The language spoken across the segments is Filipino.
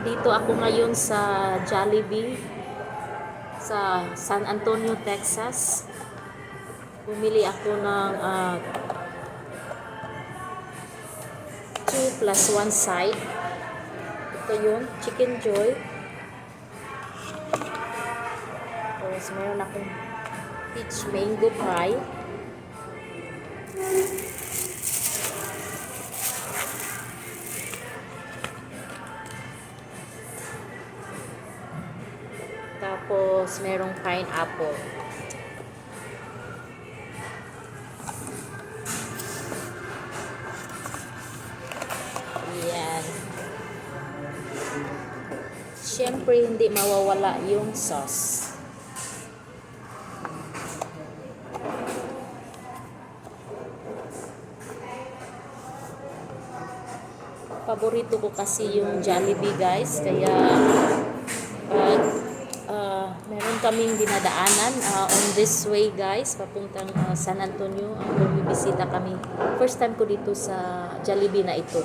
Dito ako ngayon sa Jollibee sa San Antonio, Texas. Bumili ako ng ah, 2 plus 1 side. Ito yun, Chicken Joy. Tapos meron akong peach mango pie. Tapos, merong pineapple. Yan. Siyempre, hindi mawawala yung sauce. Paborito ko kasi yung Jollibee guys. Kaya, pag uh, meron kaming dinadaanan uh, on this way guys papuntang uh, San Antonio. Ang bumibisita kami. First time ko dito sa Jollibee na ito.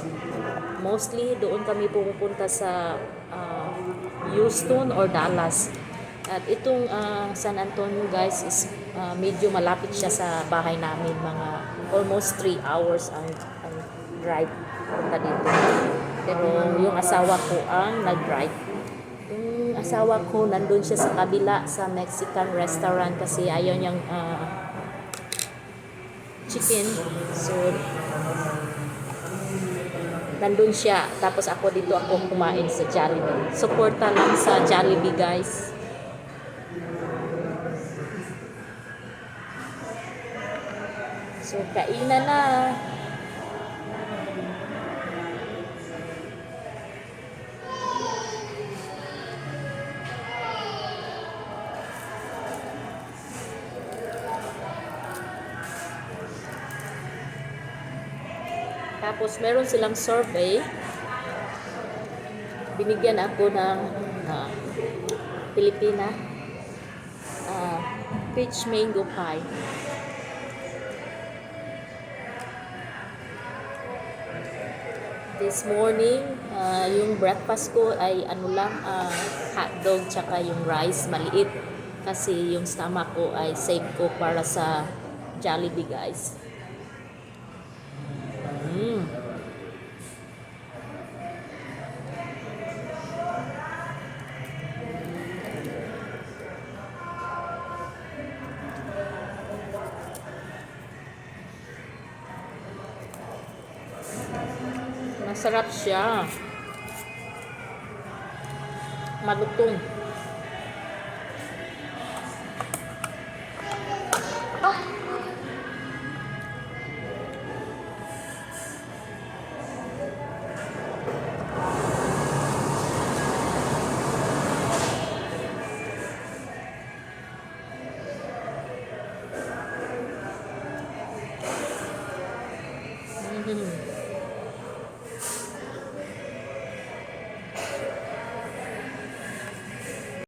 Mostly doon kami pumupunta sa uh, Houston or Dallas. At itong uh, San Antonio guys is uh, medyo malapit siya sa bahay namin. Mga almost 3 hours ang, ang drive punta dito. Pero yung asawa ko ang nag-drive asawa ko nandun siya sa kabila sa Mexican restaurant kasi ayaw niyang ah, chicken. So nandun siya. Tapos ako dito ako kumain sa Jollibee. Suporta lang sa Jollibee guys. So kainan na Tapos meron silang survey. Binigyan ako ng uh, Pilipina uh, peach mango pie. This morning, uh, yung breakfast ko ay ano lang, uh, hotdog tsaka yung rice maliit. Kasi yung stomach ko ay save ko para sa Jollibee guys. Masarap siya. Malutong.